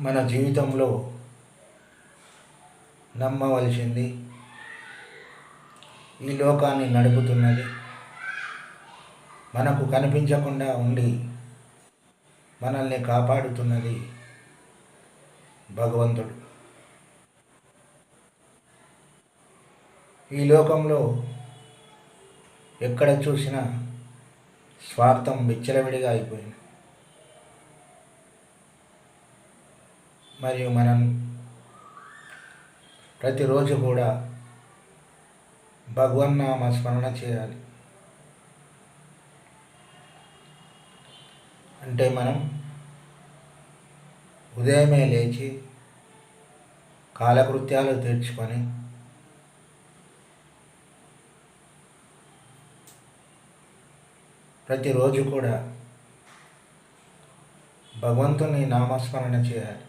మన జీవితంలో నమ్మవలసింది ఈ లోకాన్ని నడుపుతున్నది. మనకు కనిపించకుండా ఉండి మనల్ని కాపాడుతున్నది భగవంతుడు. ఈ లోకంలో ఎక్కడ చూసినా స్వార్థం విచ్చలవిడిగా అయిపోయింది. మరియు మనం ప్రతిరోజు కూడా భగవన్నామ స్మరణ చేయాలి. అంటే మనం ఉదయమే లేచి కాలకృత్యాలు తీర్చుకొని ప్రతిరోజు కూడా భగవంతుని నామస్మరణ చేయాలి.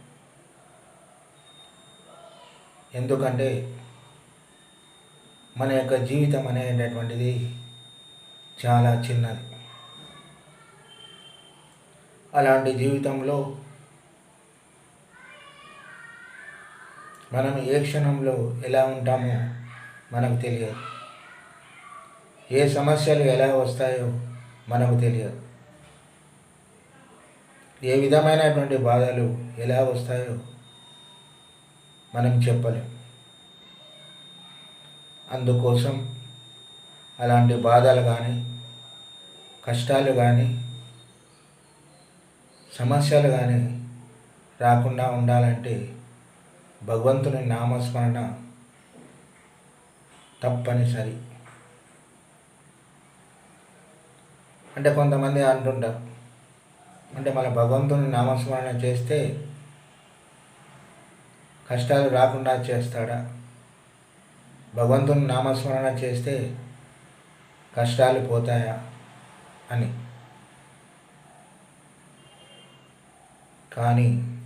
ఎందుకంటే మన యొక్క జీవితం అనేటటువంటిది చాలా చిన్నది. అలాంటి జీవితంలో మనం ఏ క్షణంలో ఎలా ఉంటామో మనకు తెలియదు. ఏ సమస్యలు ఎలా వస్తాయో మనకు తెలియదు. ఏ విధమైనటువంటి బాధలు ఎలా వస్తాయో మనం చెప్పలేం. అందుకోసం అలాంటి బాధలు కానీ కష్టాలు కానీ సమస్యలు కానీ రాకుండా ఉండాలంటే భగవంతుని నామస్మరణ తప్పనిసరి. అంటే కొంతమంది అంటుంటారు అంటే మన భగవంతుని నామస్మరణ చేస్తే కష్టాలు రాకుండా చేస్తాడా? భగవంతుని నామస్మరణ చేస్తే కష్టాలు పోతాయా? అని. కానీ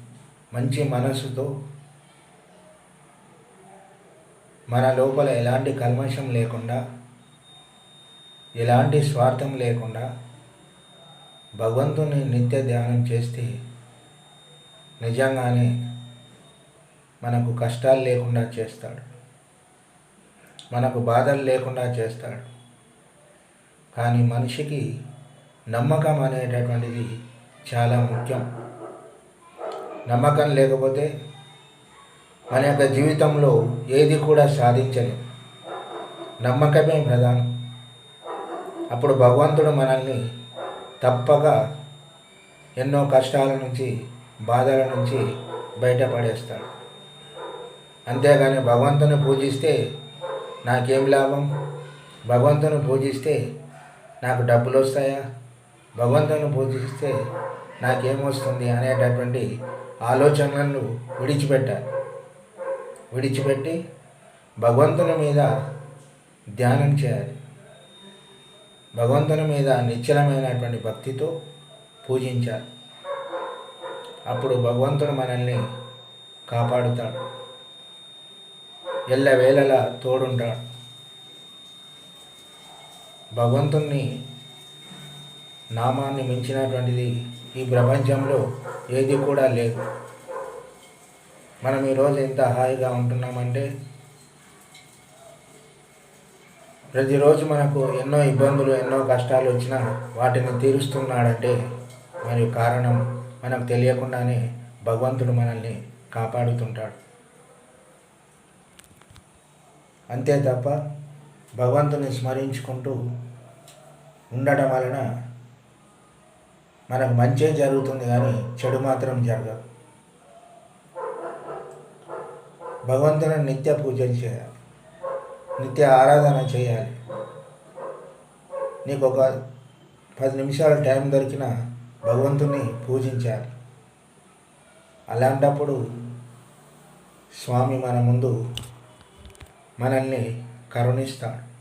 మంచి మనసుతో మన లోపల ఎలాంటి కల్మషం లేకుండా ఎలాంటి స్వార్థం లేకుండా భగవంతుని నిత్య ధ్యానం చేస్తే నిజంగానే మనకు కష్టాలు లేకుండా చేస్తాడు. మనకు బాధలు లేకుండా చేస్తాడు. కానీ మనిషికి నమ్మకం అనేటటువంటిది చాలా ముఖ్యం. నమ్మకం లేకపోతే మన యొక్క జీవితంలో ఏది కూడా సాధించలేము నమ్మకమే ప్రధానం. అప్పుడు భగవంతుడు మనల్ని తప్పక ఎన్నో కష్టాల నుంచి బాధల నుంచి బయటపడేస్తాడు. అంతేగాని భగవంతుని పూజిస్తే నాకేం లాభం? భగవంతుని పూజిస్తే నాకు డబ్బులు వస్తాయా? భగవంతుని పూజిస్తే నాకేమొస్తుంది అనేటటువంటి ఆలోచనలను విడిచిపెట్టాలి. విడిచిపెట్టి భగవంతుని మీద ధ్యానం చేయాలి. భగవంతుని మీద నిశ్చలమైనటువంటి భక్తితో పూజించాలి. అప్పుడు భగవంతుడు మనల్ని కాపాడుతాడు. ఎల్లవేళలా తోడుంటాడు భగవంతుణ్ణి నామాన్ని మించినటువంటిది ఈ ప్రపంచంలో ఏది కూడా లేదు. మనం ఈరోజు ఎంత హాయిగా ఉంటున్నామంటే ప్రతిరోజు మనకు ఎన్నో ఇబ్బందులు ఎన్నో కష్టాలు వచ్చినా వాటిని తీరుస్తున్నాడంటే మరియు కారణం మనకు తెలియకుండానే భగవంతుడు మనల్ని కాపాడుతుంటాడు. అంతే తప్ప భగవంతుని స్మరించుకుంటూ ఉండటం వలన మనకు మంచే జరుగుతుంది కానీ చెడు మాత్రం జరగదు. భగవంతుని నిత్య పూజలు చేయాలి. నిత్య ఆరాధన చేయాలి. నీకు ఒక పది నిమిషాల టైం దొరికిన భగవంతుని పూజించాలి. అలాంటప్పుడు స్వామి మన ముందు మనల్ని కరుణిస్తాడు.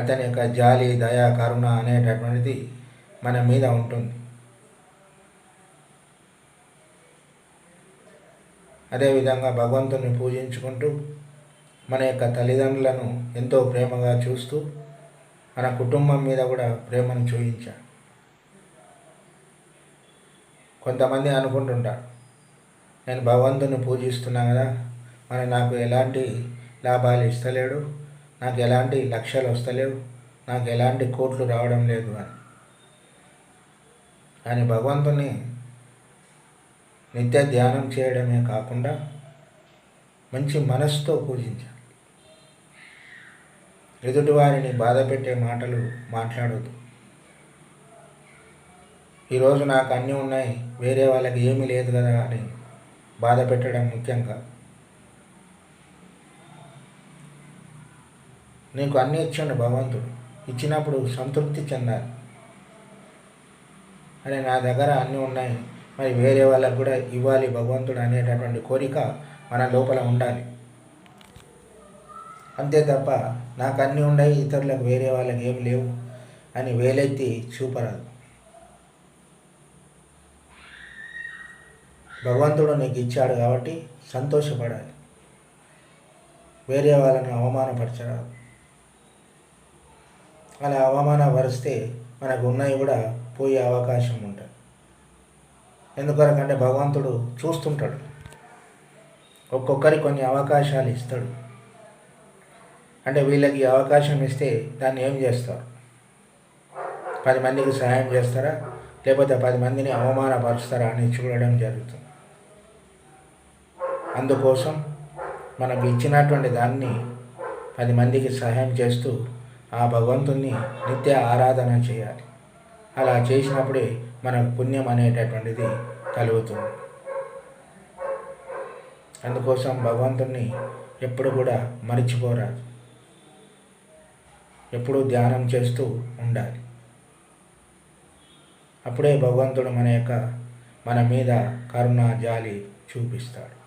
అతని యొక్క జాలి దయ కరుణ అనేటటువంటిది మన మీద ఉంటుంది. అదేవిధంగా భగవంతుని పూజించుకుంటూ మన యొక్క తల్లిదండ్రులను ఎంతో ప్రేమగా చూస్తూ మన కుటుంబం మీద కూడా ప్రేమను చూపించాడు. కొంతమంది అనుకుంటుంటారు నేను భగవంతుని పూజిస్తున్నా కదా మరి నాకు ఎలాంటి లాభాలు ఇస్తలేడు నాకు ఎలాంటి లక్ష్యాలు వస్తలేవు నాకు ఎలాంటి కోట్లు రావడం లేదు అని. కానీ భగవంతుని నిత్య ధ్యానం చేయడమే కాకుండా మంచి మనస్సుతో పూజించాలి. ఎదుటివారిని బాధ పెట్టే మాటలు మాట్లాడొద్దు. ఈరోజు నాకు అన్నీ ఉన్నాయి వేరే వాళ్ళకి ఏమీ లేదు కదా అని బాధ పెట్టడం ముఖ్యంగా నీకు అన్నీ ఇచ్చాడు భగవంతుడు. ఇచ్చినప్పుడు సంతృప్తి చెందాలి. అని నా దగ్గర అన్నీ ఉన్నాయి. మరి వేరే వాళ్ళకు కూడా ఇవ్వాలి భగవంతుడు అనేటటువంటి కోరిక మన లోపల ఉండాలి. అంతే తప్ప నాకు అన్నీ ఉన్నాయి ఇతరులకు వేరే వాళ్ళకి ఏమి లేవు అని వేలెత్తి చూపరాదు. భగవంతుడు నీకు ఇచ్చాడు కాబట్టి సంతోషపడాలి. వేరే వాళ్ళని అవమానపరచరాదు. అలా అవమానపరిస్తే మనకు ఉన్నవి కూడా పోయే అవకాశం ఉంటుంది. ఎందుకొరకంటే భగవంతుడు చూస్తుంటాడు. ఒక్కొక్కరి కొన్ని అవకాశాలు ఇస్తాడు. అంటే వీళ్ళకి అవకాశం ఇస్తే దాన్ని ఏం చేస్తారు? పది మందికి సహాయం చేస్తారా? లేకపోతే పది మందిని అవమానపరుస్తారా అని చూడడం జరుగుతుంది. అందుకోసం మనకు ఇచ్చినటువంటి దాన్ని పది మందికి సహాయం చేస్తూ ఆ భగవంతుణ్ణి నిత్య ఆరాధన చేయాలి. అలా చేసినప్పుడే మనకు పుణ్యం అనేటటువంటిది కలుగుతుంది. అందుకోసం భగవంతుణ్ణి ఎప్పుడు కూడా మరిచిపోరాదు. ఎప్పుడూ ధ్యానం చేస్తూ ఉండాలి. అప్పుడే భగవంతుడు మన యొక్క మన మీద కరుణ జాలి చూపిస్తాడు.